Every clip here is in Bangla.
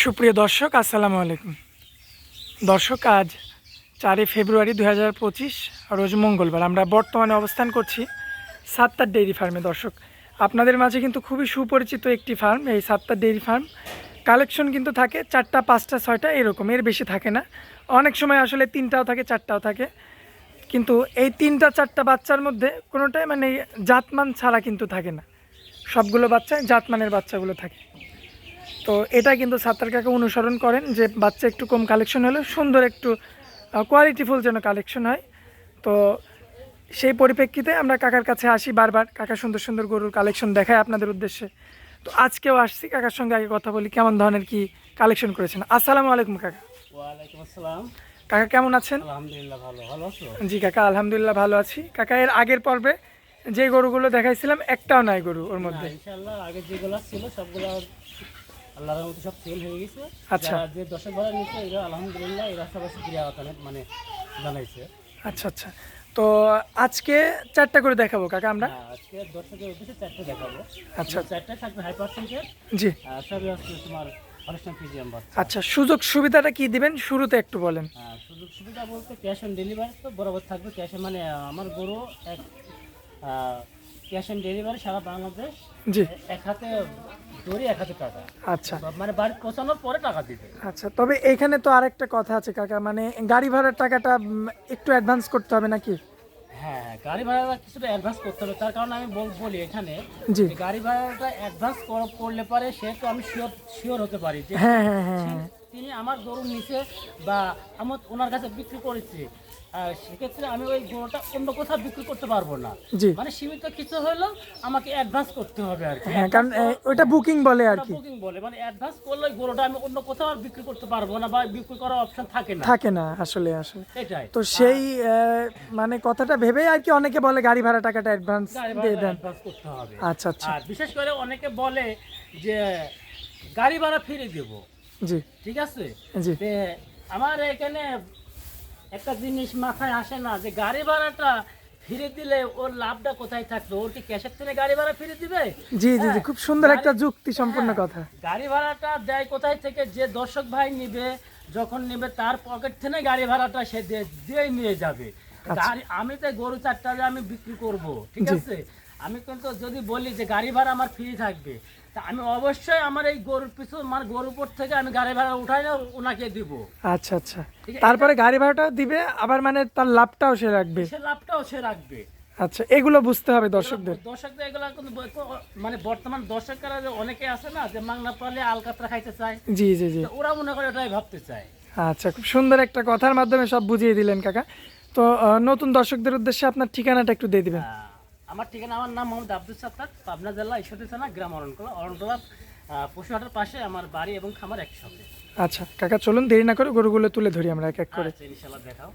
সুপ্রিয় দর্শক, আসসালামু আলাইকুম। দর্শক, আজ চারই ফেব্রুয়ারি দু হাজার পঁচিশ, রোজ মঙ্গলবার। আমরা বর্তমানে অবস্থান করছি সাতটার ডেইরি ফার্মে। দর্শক, আপনাদের মাঝে কিন্তু খুবই সুপরিচিত একটি ফার্ম, এই সাতটার ডেইরি ফার্ম। কালেকশন কিন্তু থাকে, চারটা, পাঁচটা, ছয়টা, এরকম। এর বেশি থাকে না। অনেক সময় আসলে তিনটাও থাকে, চারটাও থাকে। কিন্তু এই তিনটা, চারটা বাচ্চার মধ্যে কোনোটাই মানে জাতমান ছাড়া কিন্তু থাকে না। সবগুলো বাচ্চা জাতমানের বাচ্চাগুলো থাকে। তো এটা কিন্তু সাত্তার কাকা অনুসরণ করেন যে বাচ্চা একটু কম কালেকশন হলে সুন্দর একটু কোয়ালিটিফুল যেন কালেকশন হয়। তো সেই পরিপ্রেক্ষিতে আমরা কাকার কাছে আসি বারবার। কাকা সুন্দর সুন্দর গরুর কালেকশন দেখায় আপনাদের উদ্দেশ্যে। তো আজকেও আসছি কাকার সঙ্গে আগে কথা বলি কেমন ধরনের কি কালেকশন করেছেন? আসসালামু আলাইকুম কাকা। ওয়ালাইকুম আসসালাম। কাকা কেমন আছেন? আলহামদুলিল্লাহ ভালো। ভালো আছো? জি কাকা আলহামদুলিল্লাহ ভালো আছি। কাকা এর আগের পর্বে যে গরুগুলো দেখাইছিলাম একটাও নাই গরু ওর মধ্যে। ইনশাআল্লাহ আগে যেগুলো ছিল সবগুলো আল্লাহর মতো সব সেল হয়ে গেছে। আচ্ছা। যে দশক ভাড়া নিচ্ছে এরা আলহামদুলিল্লাহ এরা সবাই ক্রিয়া মানে জানাইছে। আচ্ছা আচ্ছা। তো আজকে চারটা করে দেখাবো কাকা আমরা? হ্যাঁ, আজকে দর্শকের উদ্দেশ্যে চারটে দেখাবো। আচ্ছা। চারটে থাকবে হাই পার্সেন্টের জি। সবই হচ্ছে তোমার আচ্ছা সুযোগ সুবিধাটা কি দিবেন? শুরুতে একটু বলেন। হ্যাঁ, সুযোগ সুবিধা বলতে ক্যাশ অন ডেলিভারি তো বরাবর থাকবে। ক্যাশ মানে আমার গরু এক ক্যাশ অন ডেলিভারি সারা বাংলাদেশ জি। এক হাতে দড়ি এক হাতে টাকা আচ্ছা। মানে বাড়ি পৌঁছানোর পরে টাকা দিবে। আচ্ছা তবে এখানে তো আরেকটা কথা আছে কাকা মানে গাড়ি ভাড়ার টাকাটা একটু অ্যাডভান্স করতে হবে নাকি? হ্যাঁ গাড়ি ভাড়াটা কিছুটা অ্যাডভান্স করতে হবে। তার কারণে আমি বল- এখানে জি। গাড়ি ভাড়াটা অ্যাডভান্স করলে পরে সে তো আমি শিওর শিওর হতে পারি যে হ্যাঁ হ্যাঁ হ্যাঁ হ্যাঁ। তিনি আমার গরু নিচে বা আমার ওনার কাছে বিক্রি করেছি। সেক্ষেত্রে আমি ওই গরুটা অন্য কোথাও বিক্রি করতে পারব না। জি। মানে সীমিত কিছু হলেও আমাকে অ্যাডভান্স করতে হবে আর কি। হ্যাঁ কারণ এ, ওইটা বুকিং বলে আর কি। বুকিং বলে। মানে অ্যাডভান্স করলে ওই গরুটা আমি অন্য কোথাও আর বিক্রি করতে পারব না বা বিক্রি করার অপশন থাকে না। থাকে না আসলে আসলে। এটাই তো সেই মানে কথাটা ভেবেই আর কি অনেকে বলে গাড়ি ভাড়া টাকাটা অ্যাডভান্স দিয়ে দেন। করতে হবে। আচ্ছা আচ্ছা। আর বিশেষ করে অনেকে বলে যে গাড়ি ভাড়া ফিরে দেব। জি। ঠিক আছে? জি। আমার এখানে একটা জিনিস মাথায় আসে না যে গাড়ি ভাড়াটা ফিরে দিলে ওর লাভটা কোথায় থাকবে? ওর কি ক্যাশের থেকে গাড়ি ভাড়া ফিরে দিবে? জি জি জি হ্যাঁ, খুব সুন্দর একটা যুক্তি সম্পূর্ণ হ্যাঁ, কথা। গাড়ি ভাড়াটা দেয় কোথায় থেকে? যে দর্শক ভাই নিবে যখন নিবে তার পকেট থেকে গাড়ি ভাড়াটা সে দিয়ে নিয়ে যাবে। গাড়ি আমি তো গরু চারটা আমি বিক্রি করব ঠিক আচ্ছা। আছে? আমি কিন্তু যদি বলি যে গাড়ি ভাড়া আমার ফ্রি থাকবে তা আমি অবশ্যই আমার এই গরুর পিছু মানে গরুর উপর থেকে আমি গাড়ি ভাড়া উঠাই না ওনাকে দিব। আচ্ছা আচ্ছা। তারপরে গাড়ি ভাড়াটা দিবে আবার মানে তার লাভটাও সে রাখবে। সে লাভটাও সে রাখবে। আচ্ছা এগুলো বুঝতে হবে দর্শকদের। দর্শকদের এগুলো কিন্তু মানে বর্তমান দর্শকরা যে অনেকে আছে না যে মাংনা পালে আলকাতরা খাইতে চায় জি জি জি। ওরা মনে করে ওটাই ভাবতে চায়। আচ্ছা খুব সুন্দর একটা কথার মাধ্যমে সব বুঝিয়ে দিলেন কাকা। তো নতুন দর্শকদের উদ্দেশ্যে আপনার ঠিকানাটা একটু দিয়ে দিবেন। আমার ঠিকানা আমার নাম মোহাম্মদ আব্দুল সাত্তার পাবনা জেলা ঈশ্বরী থানা গ্রাম অরণকলা অরণকলা পশু পশুহাটের পাশে আমার বাড়ি এবং খামার এক সঙ্গে। আচ্ছা কাকা চলুন দেরি না করে গরুগুলো তুলে ধরি আমরা এক এক করে। আচ্ছা ইনশাল্লাহ দেখাও।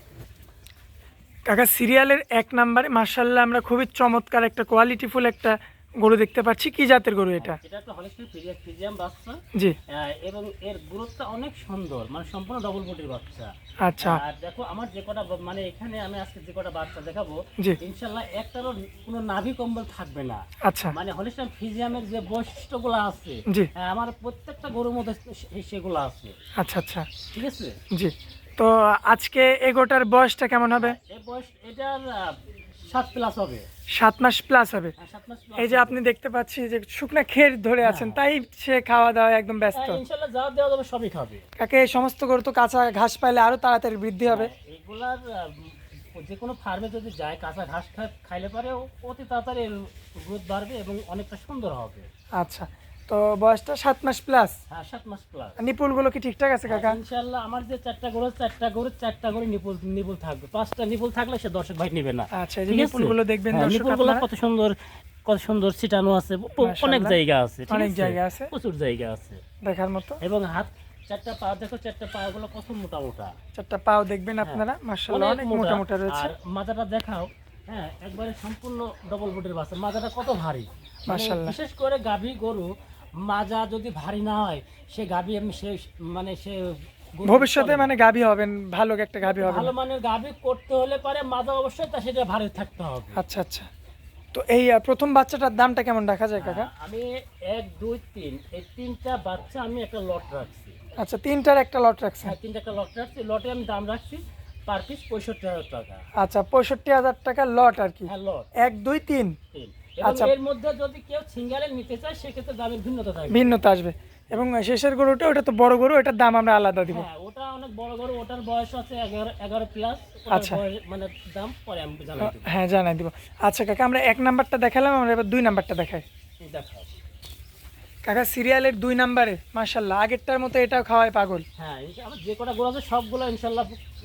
কাকা সিরিয়ালের এক নাম্বারে মার্শাল্লাহ আমরা খুবই চমৎকার একটা কোয়ালিটিফুল একটা গরু দেখতে পাচ্ছি কি জাতের গরু এটা? এটা হলিস্টিক ফিজিয়াম ফিজিয়াম বাচ্চা জি। এবং এর গ্রোথটা অনেক সুন্দর মানে সম্পূর্ণ ডবল বডির বাচ্চা আচ্ছা। আর দেখো আমার যে কটা মানে এখানে আমি আজকে যে কটা বাচ্চা দেখাবো জি। ইনশাল্লাহ একটারও কোনো নাভি কম্বল থাকবে না। আচ্ছা। মানে হলিস্টান ফিজিয়ামের যে বৈশিষ্ট্যগুলো আছে হ্যাঁ, আমার প্রত্যেকটা গরুর মধ্যে সেগুলো আছে। আচ্ছা আচ্ছা। ঠিক আছে? জি। তো আজকে এগোটার বয়সটা কেমন হবে? এই বয়স এটার সাত প্লাস হবে। মাস প্লাস হবে। হ্যাঁ, এই যে আপনি দেখতে পাচ্ছি যে শুকনা খের ধরে আছেন তাই সে খাওয়া দাওয়া একদম ব্যস্ত। হ্যাঁ, যা দেওয়া যাবে সবই খাবে। কাকে এই সমস্ত গরু তো কাঁচা ঘাস পাইলে আরও তাড়াতাড়ি বৃদ্ধি হবে। এগুলার যে কোনো ফার্মে যদি যায় কাঁচা ঘাস খাইলে পারে অতি তাড়াতাড়ি গ্রোথ বাড়বে এবং অনেকটা সুন্দর হবে। আচ্ছা। তো বয়সটা সাত মাস প্লাস হ্যাঁ সাত মাস প্লাস নিপুলগুলো কি ঠিকঠাক আছে কাকা? ইনশাল্লাহ আমার যে চারটা গরু চারটা গরু চারটা গরু নিপুল নিপুল থাকবে। পাঁচটা নিপুল থাকলে সে দর্শক ভাই নেবে না। আচ্ছা এই নিপুলগুলো দেখবেন হ্যাঁ, দর্শক নিপুলগুলো। কত সুন্দর কত সুন্দর ছিটানো আছে অনেক জায়গা আছে অনেক জায়গা আছে। প্রচুর জায়গা আছে। দেখার মতো। এবং হাত চারটা পা দেখো চারটা পা গুলো কত মোটা মোটা। চারটা পাও দেখবেন আপনারা। মাশাআল্লাহ অনেক মোটা মোটা রয়েছে। মাথাটা দেখাও। হ্যাঁ একবারে সম্পূর্ণ ডবল বডির বাচ্চা। মাথাটা কত ভারী। মানে মাশাআল্লাহ। বিশেষ করে গাভী গরু মাজা যদি ভারী না হয় সে গাভী আমি সে মানে সে ভবিষ্যতে মানে গাভী হবেন ভালো একটা গাভী হবে ভালো মানে গাভী করতে হলে পারে মাজা অবশ্যই তা সেটা ভারী থাকতে হবে। আচ্ছা আচ্ছা। তো এই প্রথম বাচ্চাটার দামটা কেমন রাখা যায় কাকা? আমি এক দুই তিন এই তিনটা বাচ্চা আমি একটা লট রাখছি। আচ্ছা তিনটার একটা লট রাখছি হ্যাঁ তিনটা একটা লট রাখছি লটে আমি দাম রাখছি পার পিস পঁয়ষট্টি হাজার টাকা। আচ্ছা পঁয়ষট্টি হাজার টাকা লট আর কি। হ্যাঁ লট। এক দুই তিন? তিন। আচ্ছা। এর মধ্যে যদি কেউ সিঙ্গেলে নিতে চায় সেক্ষেত্রে দামের ভিন্নতা থাকবে। ভিন্নতা আসবে। এবং শেষের গরুটা ওটা তো বড় গরু এটার দাম আমরা আলাদা দিব। হ্যাঁ ওটা অনেক বড় বড় ওটার বয়স আছে এগারো এগারো প্লাস আচ্ছা। মানে দাম পরে আমি জানাই দেবো। হ্যাঁ জানাই দিব। আচ্ছা কাকা আমরা এক নাম্বারটা দেখালাম আমরা এবার দুই নাম্বারটা দেখাই। দেখাও কাকা সিরিয়ালের দুই নাম্বারে মাশাল্লাহ আগেরটার মতো এটাও খাওয়ায় পাগল। হ্যাঁ যে কটা গরু আছে সবগুলো ইনশাল্লাহ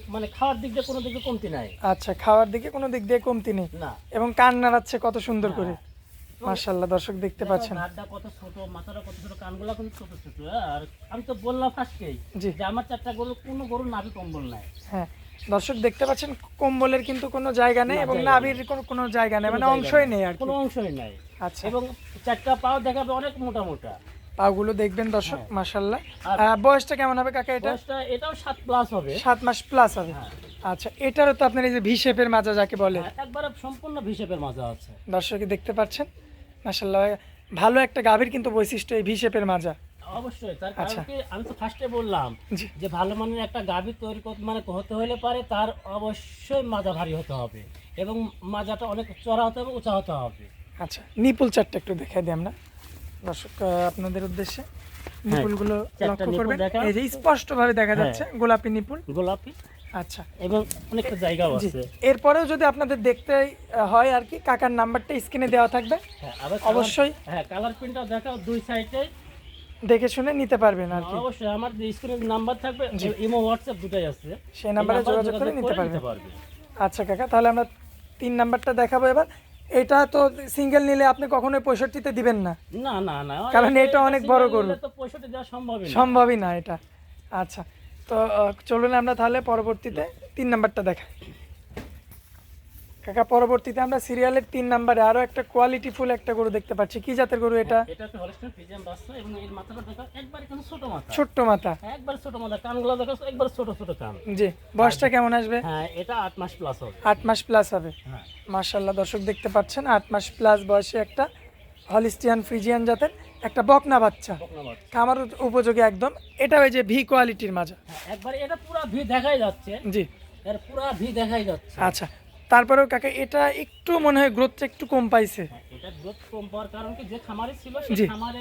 মানে খাওয়ার দিক দিয়ে কোনো দিকে কমতি নাই। আচ্ছা খাওয়ার দিকে কোনো দিক দিয়ে কমতি নেই? না। এবং কান নাড়াচ্ছে কত সুন্দর করে। হ্যাঁ। মাশাল্লাহ দর্শক দেখতে পাচ্ছেন। ঘাটটা কত ছোট মাথাটা কত ছোট কানগুলো কিন্তু ছোট ছোট হ্যাঁ? আর আমি তো বললাম ফার্স্টেই যে আমার চারটা গরু কোনো গরু নাভি কম্বল নাই। হ্যাঁ। দর্শক দেখতে পাচ্ছেন কম্বলের কিন্তু কোনো জায়গা নেই এবং নাভির কোনো কোনো জায়গা নেই মানে অংশই নেই। আর কোনো অংশই নাই। আচ্ছা। এবং চারটা পাও দেখাবে অনেক মোটা মোটা পাগুলো দেখবেন দর্শক হ্যাঁ। মাশাল্লাহ বয়সটা কেমন হবে কাকা এটা? বয়সটা এটাও সাত প্লাস হবে। সাত মাস প্লাস হবে। হ্যাঁ। আচ্ছা এটারও তো আপনার এই যে ভি শেপের মাজা যাকে বলে। হ্যাঁ, একবারে সম্পূর্ণ ভিসেপের মাজা আছে। দর্শকে দেখতে পাচ্ছেন মাশাল্লাহ ভালো একটা গাভীর কিন্তু বৈশিষ্ট্য এই ভি শেপের মাজা। অবশ্যই তার আচ্ছা। কারণ কি আমি তো ফার্স্টে বললাম যে ভালো মানের একটা গাভী তৈরি করতে মানে হতে হলে পারে তার অবশ্যই মাজা ভারী হতে হবে এবং মাজাটা অনেক চড়া হতে হবে উঁচা হতে হবে। আচ্ছা নিপুল চারটা একটু দেখাই দিই আমরা। দর্শক আপনাদের উদ্দেশ্যে নিপুলগুলো হ্যাঁ, লক্ষ্য করবেন। এই যে স্পষ্ট ভাবে দেখা হ্যাঁ। যাচ্ছে গোলাপি নিপুল গোলাপি। আচ্ছা। এবং অনেকটা জায়গাও আছে। এরপরেও যদি আপনাদের দেখতে হয় আর কি কাকার নাম্বারটা স্ক্রিনে দেওয়া থাকবে। হ্যাঁ অবশ্যই। হ্যাঁ কালার প্রিন্টটাও দেখাও দুই সাইডে। দেখে শুনে নিতে পারবেন আর কি। অবশ্যই আমার যে স্ক্রিনের নাম্বার থাকবে ইমো হোয়াটসঅ্যাপ দুটাই আছে। সেই নাম্বারে যোগাযোগ করে নিতে পারবেন। আচ্ছা কাকা তাহলে আমরা তিন নাম্বারটা দেখাবো এবার। এটা তো সিঙ্গেল নিলে আপনি কখনোই পঁয়ষট্টিতে দিবেন না। না না না। কারণ এটা অনেক বড় গরু। পঁয়ষট্টি দেওয়া সম্ভবই সম্ভবই না এটা। আচ্ছা তো চলুন আমরা তাহলে পরবর্তীতে তিন নাম্বারটা দেখাই। কাকা পরবর্তীতে আমরা সিরিয়ালের তিন নাম্বারে আরও একটা কোয়ালিটি ফুল একটা গরু দেখতে পাচ্ছি। কি জাতের গরু এটা? এটা একটা হলস্টাইন ফ্রিজিয়ান বাচ্চা এবং এর মাথাটা দেখো একবার কিন্তু ছোট মাথা। ছোট্ট মাথা। হ্যাঁ, একবার ছোট মাথা কানগুলো দেখো একবার ছোট ছোট কান। জি বয়সটা কেমন আসবে? হ্যাঁ এটা আট মাস প্লাস হবে। আট মাস প্লাস হবে। হ্যাঁ। মার্শাল্লাহ দর্শক দেখতে পাচ্ছেন আট মাস প্লাস বয়সে একটা হলিস্টিয়ান ফ্রিজিয়ান জাতের একটা বকনা বাচ্চা। খামার উপযোগী একদম। এটা ওই যে ভি কোয়ালিটির মাজা। হ্যাঁ একবার এটা পুরো ভি দেখাই যাচ্ছে। জি। এর পুরো ভি দেখাই যাচ্ছে। আচ্ছা তারপরেও কাকা এটা একটু মনে হয় গ্রোথটা একটু কম পাইছে। হ্যাঁ, এটা গ্রোথ কম পাওয়ার কারণ কি যে খামারে ছিল সেই খামারে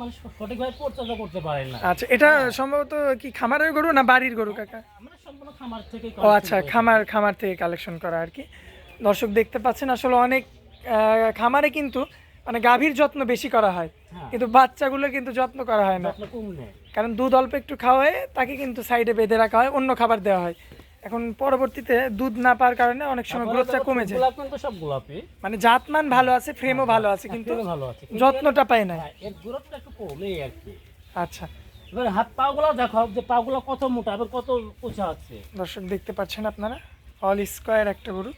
মানে সঠিকভাবে পরিচর্যা করতে পারে না। আচ্ছা এটা সম্ভবত কি খামারের গরু না বাড়ির গরু কাকা? আমরা সম্পূর্ণ খামার থেকে ও আচ্ছা খামার খামার থেকে কালেকশন করা আর কি। দর্শক দেখতে পাচ্ছেন আসলে অনেক খামারে কিন্তু মানে গাভীর যত্ন বেশি করা হয়। হ্যাঁ। কিন্তু বাচ্চাগুলো কিন্তু যত্ন করা হয় না। কারণ দুধ অল্প একটু খাওয়ায় তাকে কিন্তু সাইডে বেঁধে রাখা হয় অন্য খাবার দেওয়া হয়। এখন পরবর্তীতে দুধ না পাওয়ার কারণে অনেক সময় গ্রোথটা কমে যায়। গোলাপ কিন্তু সব গোলাপি মানে জাতমান ভালো আছে ফ্রেমও ভালো আছে কিন্তু ভালো আছে যত্নটা পায় না হ্যাঁ, এর গ্রোথটা একটু কম আর কি। আচ্ছা। এবার হাত পাগুলো দেখো যে পাগুলো কত মোটা এবং কত উঁচা আছে। দর্শক দেখতে পাচ্ছেন আপনারা? অল স্কয়ার একটা গরু।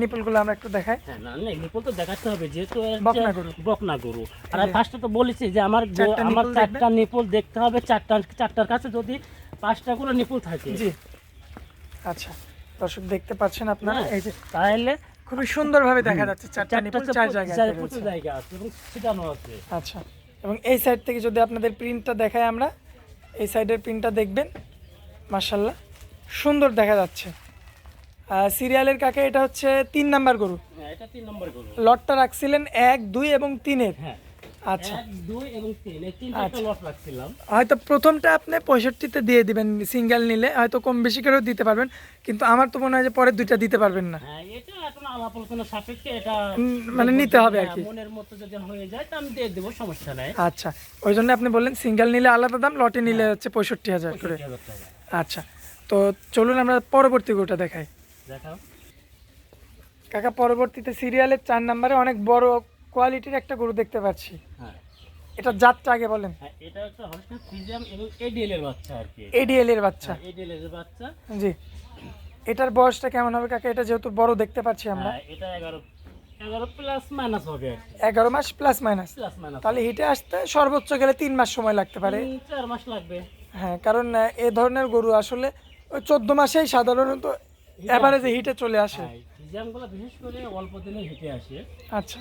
নিপলগুলো আমরা একটু দেখাই। হ্যাঁ না না নিপুল তো দেখাতে হবে যেহেতু বকনা গরু। বকনা গরু। আর আমি ফার্স্টে তো বলেছি যে আমার আমার চারটা নিপুল দেখতে হবে চারটা চারটার কাছে যদি পাঁচটা করে নিপুল থাকে। জি। আচ্ছা দর্শক দেখতে পাচ্ছেন আপনারা হ্যাঁ, এই যে তাহলে খুবই সুন্দরভাবে দেখা যাচ্ছে চারটা নিপল চার জায়গায় জায়গা আছে এবং ছিটানো আছে। আচ্ছা এবং এই সাইড থেকে যদি আপনাদের প্রিন্টটা দেখাই আমরা এই সাইডের প্রিন্টটা দেখবেন মার্শাল্লাহ সুন্দর দেখা যাচ্ছে। সিরিয়ালের কাকে এটা হচ্ছে তিন নাম্বার গরু। হ্যাঁ তিন নম্বর গরু। লটটা রাখছিলেন এক দুই এবং তিনের। হ্যাঁ। আচ্ছা। রাখছিলাম। হয়তো প্রথমটা আপনি পঁয়ষট্টিতে দিয়ে দিবেন সিঙ্গেল নিলে। হয়তো কম বেশি করেও দিতে পারবেন কিন্তু আমার তো মনে হয় যে পরের দুইটা দিতে পারবেন না। হ্যাঁ মানে নিতে হবে আর হ্যাঁ, কি হয়ে সমস্যা নাই। আচ্ছা ওই জন্য আপনি বললেন সিঙ্গেল নিলে আলাদা দাম লটে নিলে হচ্ছে পঁয়ষট্টি হাজার করে। আচ্ছা তো চলুন আমরা পরবর্তী গোটা দেখাই। কাকা পরবর্তীতে সিরিয়ালের চার নাম্বারে অনেক বড় কোয়ালিটির একটা গরু দেখতে পাচ্ছি। হ্যাঁ। এটা জাতটা আগে বলেন। হ্যাঁ এটা একটা হলস্টাইন ফ্রিজিয়াম এবং এডিএল এর বাচ্চা আর কি। এডিএল এর বাচ্ছা এডিএল এর বাচ্চা। জি। এটার বয়সটা কেমন হবে কাকা? এটা যেহেতু বড় দেখতে পাচ্ছি আমরা। হ্যাঁ, এটা এগারো এগারো প্লাস মাইনাস হবে আর কি। এগারো মাস প্লাস মাইনাস প্লাস মাইনাস তাহলে হিটে আসতে সর্বোচ্চ গেলে তিন মাস সময় লাগতে পারে। চার মাস লাগবে। হ্যাঁ কারণ এ ধরনের গরু আসলে ওই চোদ্দ মাসেই সাধারণত এভারেজে হিটে চলে আসে। হ্যাঁ ফ্রিজিয়ামগুলো বিশেষ করে অল্প দিনে হেঁটে আসে। আচ্ছা।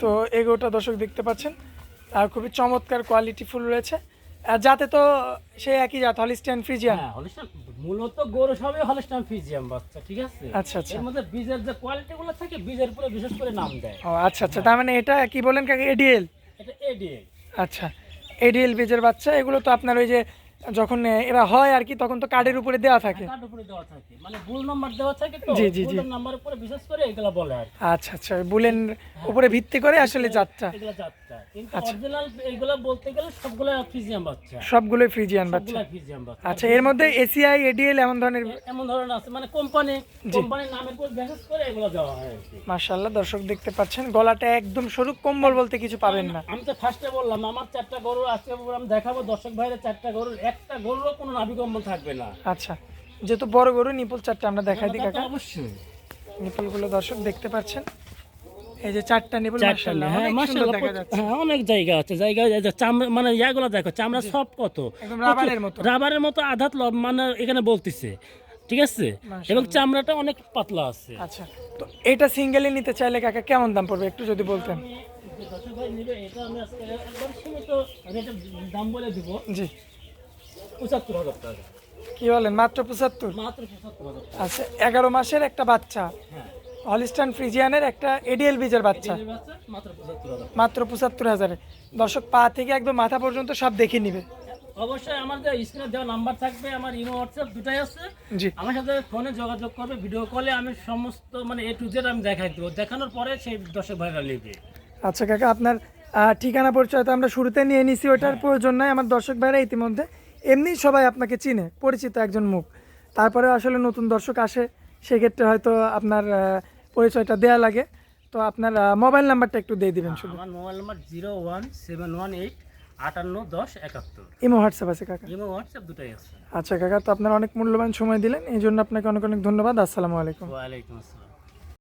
তো এগোটা দর্শক দেখতে পাচ্ছেন। আর খুবই চমৎকার কোয়ালিটি ফুল রয়েছে। আর যাতে তো সে একই জাত হলিস্টিয়ান ফ্রিজিয়ান হ্যাঁ হলিস্টান মূলত গরু সবই হলিস্টান ফিজিয়াম বাচ্চা ঠিক আছে? আচ্ছা, আচ্ছা। এর মধ্যে বীজের যে কোয়ালিটি গুলো থাকে বীজের উপরে বিশেষ করে নাম দেয়। ও আচ্ছা আচ্ছা। তার মানে এটা কি বলেন কাকে? এডিএল এটা এডিএ আচ্ছা। এডিএল বীজের বাচ্চা। এগুলো তো আপনার ওই যে যখন এরা হয় আর কি তখন তো কার্ডের উপরে দেওয়া থাকে। কার্ড উপরে দেওয়া থাকে। মানে ভুল নাম্বার দেওয়া থাকে তো জি, জি, জি। নাম্বার উপরে বিশেষ করে এগুলা বলে আর আচ্ছা আচ্ছা বুলেন উপরে ভিত্তি করে আসলে যাত্রা। এগুলা যাত্রা। কিন্তু আচ্ছা। অরিজিনাল এইগুলা বলতে গেলে সবগুলো ফিজিয়াম বাচ্চা। সবগুলোই ফ্রিজিয়ান বাচ্চা। সবগুলা বাচ্চা। আচ্ছা এর মধ্যে এসিআই এডিএল এমন ধরনের এমন ধরনের আছে। মানে কোম্পানি কোম্পানির নামের উপর বিশেষ করে এগুলো দেওয়া হয় আর দর্শক দেখতে পাচ্ছেন গলাটা একদম সরু কম্বল বলতে কিছু পাবেন না। আমি তো ফার্স্টে বললাম আমার চারটা গরু আজকে আমি দেখাবো। দর্শক ভাইরা চারটা গরুর একটা গরুরও কোনো নাভিকম্বল থাকবে না। আচ্ছা যেহেতু বড় গরু নিপুল চারটা আমরা দেখাই দিই কাকা। অবশ্যই। নিপুলগুলো দর্শক দেখতে পাচ্ছেন। এই যে চারটা হ্যাঁ মাশাআল্লাহ হ্যাঁ অনেক জায়গা আছে জায়গা চামড়া মানে ইয়াগুলো দেখো চামড়া সব কত? রাবারের মতো। রাবারের মতো আধাত মানে এখানে বলতেছে ঠিক আছে? এবং চামড়াটা অনেক পাতলা আছে। আচ্ছা তো এটা সিঙ্গেলে নিতে চাইলে কাকা কেমন দাম পড়বে একটু যদি বলতেন? জি। পঁচাত্তর হাজার টাকা। কি বলেন মাত্র পঁচাত্তর? মাত্র পঁচাত্তর আচ্ছা এগারো মাসের একটা বাচ্চা। হ্যাঁ। হলিস্টান ফ্রিজিয়ানের একটা এডিএল বীজের বাচ্চা। মাত্র পঁচাত্তর হাজার। দর্শক পা থেকে একদম মাথা পর্যন্ত সব দেখে নিবে। অবশ্যই আমার যে স্ক্রিনে দেওয়া নাম্বার থাকবে আমার ইমো হোয়াটসঅ্যাপ দুটাই আছে। জি। আমার সাথে ফোনে যোগাযোগ করবে ভিডিও কলে আমি সমস্ত মানে এ টু জেড আমি দেখাই দেবো। দেখানোর পরে সেই দর্শক ভাইরা নেবে। আচ্ছা কাকা আপনার ঠিকানা পরিচয় তো আমরা শুরুতে নিয়ে নিছি ওটার প্রয়োজন নাই। আমার দর্শক ভাইরা ইতিমধ্যে এমনি সবাই আপনাকে চিনে পরিচিত একজন মুখ। তারপরে আসলে নতুন দর্শক আসে সেক্ষেত্রে হয়তো আপনার পরিচয়টা দেওয়া লাগে। তো আপনার মোবাইল নাম্বারটা একটু দিয়ে দিবেন শুধু। আমার mobile number zero one seven one eight আটান্ন দশ একাত্তর। ইমো হোয়াটসঅ্যাপ আছে কাকা? ইমো হোয়াটসঅ্যাপ দুটাই আছে। আচ্ছা কাকা তো আপনার অনেক মূল্যবান সময় দিলেন এই জন্য আপনাকে অনেক অনেক ধন্যবাদ। আসসালামু আলাইকুম। ওয়ালাইকুম আসসালাম।